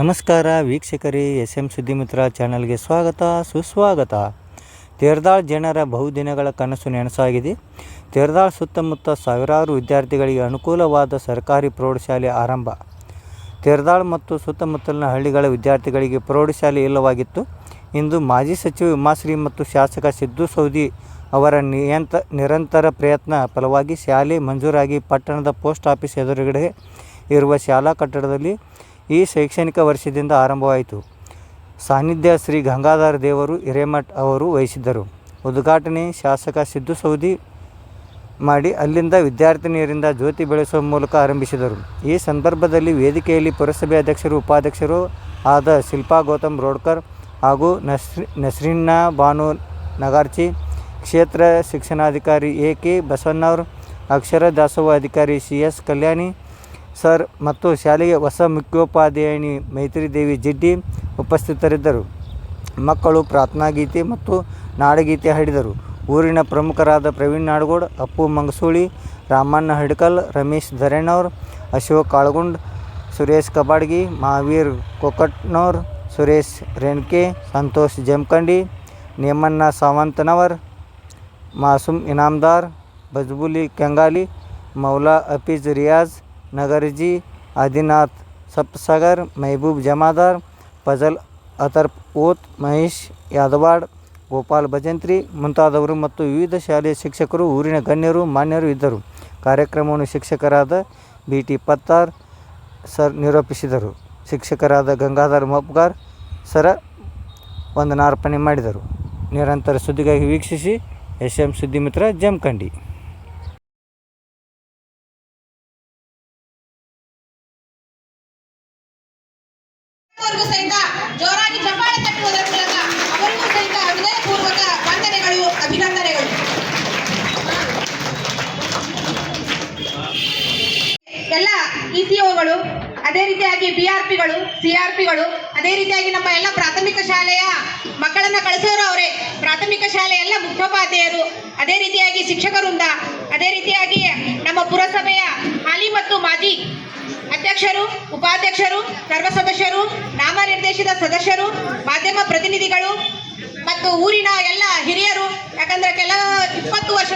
ನಮಸ್ಕಾರ ವೀಕ್ಷಕರೇ S M ಸುದ್ದಿಮಿತ್ರ ಚಾನಲ್ಗೆ ಸ್ವಾಗತ, ಸುಸ್ವಾಗತ. ತೇರ್ದಾಳ್ ಜನರ ಬಹುದಿನಗಳ ಕನಸು ನೆನಸಾಗಿದೆ. ತೇರ್ದಾಳ್ ಸುತ್ತಮುತ್ತ ಸಾವಿರಾರು ವಿದ್ಯಾರ್ಥಿಗಳಿಗೆ ಅನುಕೂಲವಾದ ಸರ್ಕಾರಿ ಪ್ರೌಢಶಾಲೆ ಆರಂಭ. ತೇರ್ದಾಳ್ ಮತ್ತು ಸುತ್ತಮುತ್ತಲಿನ ಹಳ್ಳಿಗಳ ವಿದ್ಯಾರ್ಥಿಗಳಿಗೆ ಪ್ರೌಢಶಾಲೆ ಇಲ್ಲವಾಗಿತ್ತು. ಇಂದು ಮಾಜಿ ಸಚಿವ ಉಮಾಶ್ರೀ ಮತ್ತು ಶಾಸಕ ಸಿದ್ದು ಸೌದಿ ಅವರ ನಿಯಂತ ನಿರಂತರ ಪ್ರಯತ್ನ ಫಲವಾಗಿ ಶಾಲೆ ಮಂಜೂರಾಗಿ ಪಟ್ಟಣದ ಪೋಸ್ಟ್ ಆಫೀಸ್ ಎದುರುಗಡೆ ಇರುವ ಶಾಲಾ ಕಟ್ಟಡದಲ್ಲಿ ಈ ಶೈಕ್ಷಣಿಕ ವರ್ಷದಿಂದ ಆರಂಭವಾಯಿತು. ಸಾನ್ನಿಧ್ಯ ಶ್ರೀ ಗಂಗಾಧರ ದೇವರು ಹಿರೇಮಠ್ ಅವರು ವಹಿಸಿದ್ದರು. ಉದ್ಘಾಟನೆ ಶಾಸಕ ಸಿದ್ದು ಸೌದಿ ಮಾಡಿ ಅಲ್ಲಿಂದ ವಿದ್ಯಾರ್ಥಿನಿಯರಿಂದ ಜ್ಯೋತಿ ಬೆಳೆಸುವ ಮೂಲಕ ಆರಂಭಿಸಿದರು. ಈ ಸಂದರ್ಭದಲ್ಲಿ ವೇದಿಕೆಯಲ್ಲಿ ಪುರಸಭೆ ಅಧ್ಯಕ್ಷರು, ಉಪಾಧ್ಯಕ್ಷರು ಆದ ಶಿಲ್ಪಾ ಗೌತಮ್ ರೋಡ್ಕರ್ ಹಾಗೂ ನಸ್ರಿ ನಸ್ರಿನ್ನಾ ಬಾನು ನಗಾರ್ಚಿ ಕ್ಷೇತ್ರ ಶಿಕ್ಷಣಾಧಿಕಾರಿ ಎ ಕೆ ಬಸವಣ್ಣವ್ರ, ಅಕ್ಷರ ದಾಸೋಹ ಅಧಿಕಾರಿ ಸಿ ಎಸ್ ಕಲ್ಯಾಣಿ ಸರ್ ಮತ್ತು ಶಾಲೆಗೆ ಹೊಸ ಮುಖ್ಯೋಪಾಧ್ಯಾಯಿನಿ ಮೈತ್ರಿದೇವಿ ಜಿಡ್ಡಿ ಉಪಸ್ಥಿತರಿದ್ದರು. ಮಕ್ಕಳು ಪ್ರಾರ್ಥನಾ ಗೀತೆ ಮತ್ತು ನಾಡಗೀತೆ ಹಾಡಿದರು. ಊರಿನ ಪ್ರಮುಖರಾದ ಪ್ರವೀಣ್ ನಾಡಗೋಡ್, ಅಪ್ಪು ಮಂಗಸೂಳಿ, ರಾಮಣ್ಣ ಹಡ್ಕಲ್, ರಮೇಶ್ ಧರೇಣವ್ರ್ ಅಶೋಕ್ ಕಾಳಗುಂಡ್, ಸುರೇಶ್ ಕಬಾಡ್ಗಿ ಮಹಾವೀರ್ ಕೊಕಟ್ನವ್ರ, ಸುರೇಶ್ ರೇಣ್ಕೆ, ಸಂತೋಷ್ ಜಮಖಂಡಿ ನೇಮಣ್ಣ ಸಾವಂತನವರ್, ಮಾಸುಮ್ ಇನಾಮ್ದಾರ್, ಬಜ್ಬುಲಿ ಕೆಂಗಾಲಿ, ಮೌಲಾ ಹಫೀಜ್ ರಿಯಾಜ್ ನಗರ್ಜಿ ಆದಿನಾಥ್, ಸಪ್ಸಾಗರ್, ಮೆಹಬೂಬ್ ಜಮಾದಾರ್, ಫಜಲ್ ಅತರ್ಪ್ ಓತ್, ಮಹೇಶ್ ಯಾದವಾಡ್, ಗೋಪಾಲ್ ಭಜಂತ್ರಿ ಮುಂತಾದವರು ಮತ್ತು ವಿವಿಧ ಶಾಲೆಯ ಶಿಕ್ಷಕರು, ಊರಿನ ಗಣ್ಯರು, ಮಾನ್ಯರು ಇದ್ದರು. ಕಾರ್ಯಕ್ರಮವನ್ನು ಶಿಕ್ಷಕರಾದ ಬಿ ಟಿ ಪತ್ತಾರ್ ಸರ್ ನಿರೂಪಿಸಿದರು. ಶಿಕ್ಷಕರಾದ ಗಂಗಾಧರ್ ಮಪ್ಗಾರ್ ಸರ ವಂದನಾರ್ಪಣೆ ಮಾಡಿದರು. ನಿರಂತರ ಸುದ್ದಿಗಾಗಿ ವೀಕ್ಷಿಸಿ ಎಸ್ ಎಂ ಸುದ್ದಿಮಿತ್ರ ಜಮಖಂಡಿ. ಅವರಿಗೂ ಸಹಿತ ಜೋರಾಗಿ ಚಪ್ಪಾಳೆ ತಟ್ಟುವುದರ ಮೂಲಕ ಅವರಿಗೂ ಸಹಿತ ಹೃದಯಪೂರ್ವಕ ವಂದನೆಗಳು, ಅಭಿನಂದನೆಗಳು. ಎಲ್ಲ ಇಸಿಒಗಳು, ಅದೇ ರೀತಿಯಾಗಿ ಬಿಆರ್ಪಿಗಳು, ಸಿಆರ್ಪಿಗಳು, ಅದೇ ರೀತಿಯಾಗಿ ನಮ್ಮ ಎಲ್ಲ ಪ್ರಾಥಮಿಕ ಶಾಲೆಯ ಮಕ್ಕಳನ್ನ ಕಳಿಸೋರು ಅವರೇ. ಪ್ರಾಥಮಿಕ ಶಾಲೆಯ ಎಲ್ಲ ಮುಖ್ಯೋಪಾಧ್ಯಾಯರು, ಅದೇ ರೀತಿಯಾಗಿ ಶಿಕ್ಷಕರುಂದ ಅದೇ ರೀತಿಯಾಗಿ ನಮ್ಮ ಪುರಸಭೆಯ ಹಾಲಿ ಮತ್ತು ಮಾಜಿ ಅಧ್ಯಕ್ಷರು, ಉಪಾಧ್ಯಕ್ಷರು, ಸರ್ವ ಸದಸ್ಯರು, ನಾಮನಿರ್ದೇಶಿತ ಸದಸ್ಯರು, ಮಾಧ್ಯಮ ಪ್ರತಿನಿಧಿಗಳು ಮತ್ತು ಊರಿನ ಎಲ್ಲ ಹಿರಿಯರು. ಯಾಕಂದ್ರೆ ಕೆಲ ಇಪ್ಪತ್ತು ವರ್ಷ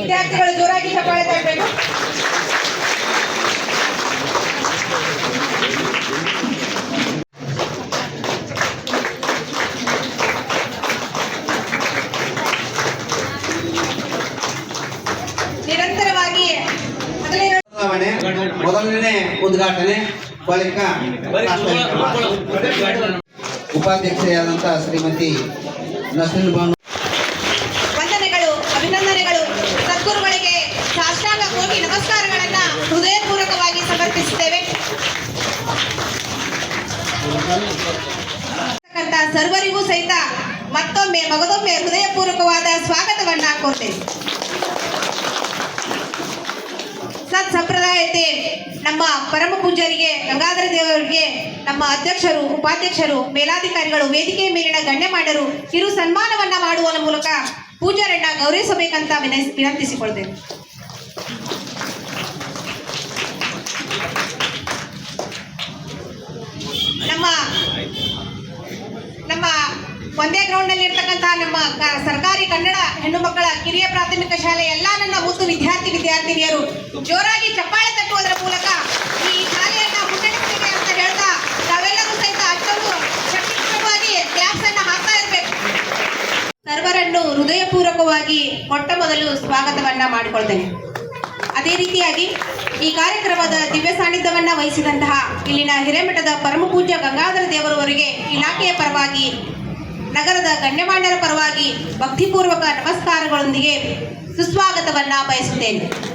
ವಿದ್ಯಾರ್ಥಿಗಳು ಜೋರಾಗಿ ಚಪ್ಪಾಳೆ ತರಬೇಕು ಮೊದಲನೇ ಉದ್ಘಾಟನೆ ಬಳಿಕ ಉಪಾಧ್ಯಕ್ಷೆಯಾದಂತಹ ಶ್ರೀಮತಿ ನಸೀನ್ ಬಾನು ವಂದನೆಗಳು, ಅಭಿನಂದನೆಗಳು. ಸದ್ಗುರುಗಳಿಗೆ ಸಾಷ್ಟಾಂಗ ಕೋಟಿ ನಮಸ್ಕಾರಗಳನ್ನ ಹೃದಯಪೂರ್ವಕವಾಗಿ ಸಮರ್ಪಿಸುತ್ತೇವೆ. ಸರ್ವರಿಗೂ ಸಹಿತ ಮತ್ತೊಮ್ಮೆ, ಮಗದೊಮ್ಮೆ ಹೃದಯಪೂರ್ವಕವಾದ ಸ್ವಾಗತವನ್ನ ಕೋರ್ತೇವೆ ಸತ್ ಸಂಪ್ರದಾಯತೆ ನಮ್ಮ ಪರಮ ಪೂಜ್ಯರಿಗೆ, ಗಂಗಾಧರ ದೇವರಿಗೆ, ನಮ್ಮ ಅಧ್ಯಕ್ಷರು, ಉಪಾಧ್ಯಕ್ಷರು, ಮೇಲಾಧಿಕಾರಿಗಳು ವೇದಿಕೆ ಮೇಲಿನ ಗಣ್ಯ ಗಣ್ಯಮಾನ್ಯರು ಕಿರು ಸನ್ಮಾನವನ್ನ ಮಾಡುವ ಮೂಲಕ ಪೂಜಾರಣ್ಣ ಗೌರವಿಸಬೇಕಂತ ವಿನಂತಿಸಿಕೊಳ್ತೇನೆ. ನಮ್ಮ ನಮ್ಮ ಒಂದೇ ಗ್ರೌಂಡ್ನಲ್ಲಿ ಇರ್ತಕ್ಕಂತಹ ನಮ್ಮ ಸರ್ಕಾರಿ ಕನ್ನಡ ಹೆಣ್ಣು ಮಕ್ಕಳ ಕಿರಿಯ ಪ್ರಾಥಮಿಕ ಶಾಲೆ ವಿದ್ಯಾರ್ಥಿನಿಯರು ಜೋರಾಗಿ ಚಪ್ಪಾಳೆ ತಟ್ಟುವುದರ ಮೂಲಕ ಈ ಶಾಲೆಯನ್ನ ಮುನ್ನಡೆಸ್ತೇವೆ ಅಂತ ಹೇಳ್ತಾ ತಾವೆಲ್ಲರೂ ಸಹಿತ ಅಷ್ಟೊಂದು ಶಕ್ತಿಪೂರ್ವಕವಾಗಿ ಕ್ಲಾಸ್ ಅನ್ನ ಹಾಕ್ತಾ ಇರ್ಬೇಕು. ಸರ್ವರನ್ನು ಹೃದಯಪೂರ್ವಕವಾಗಿ ಮೊಟ್ಟ ಮೊದಲು ಸ್ವಾಗತವನ್ನ ಮಾಡಿಕೊಳ್ತೇನೆ. ಅದೇ ರೀತಿಯಾಗಿ ಈ ಕಾರ್ಯಕ್ರಮದ ದಿವ್ಯ ಸಾನ್ನಿಧ್ಯವನ್ನ ವಹಿಸಿದಂತಹ ಇಲ್ಲಿನ ಹಿರೇಮಠದ ಪರಮಪೂಜ್ಯ ಗಂಗಾಧರ ದೇವರವರಿಗೆ ಇಲಾಖೆಯ ಪರವಾಗಿ, ನಗರದ ಗಣ್ಯಮಾನ್ಯರ ಪರವಾಗಿ ಭಕ್ತಿಪೂರ್ವಕ ನಮಸ್ಕಾರಗಳೊಂದಿಗೆ ಸುಸ್ವಾಗತವನ್ನ ಬಯಸುತ್ತೇನೆ.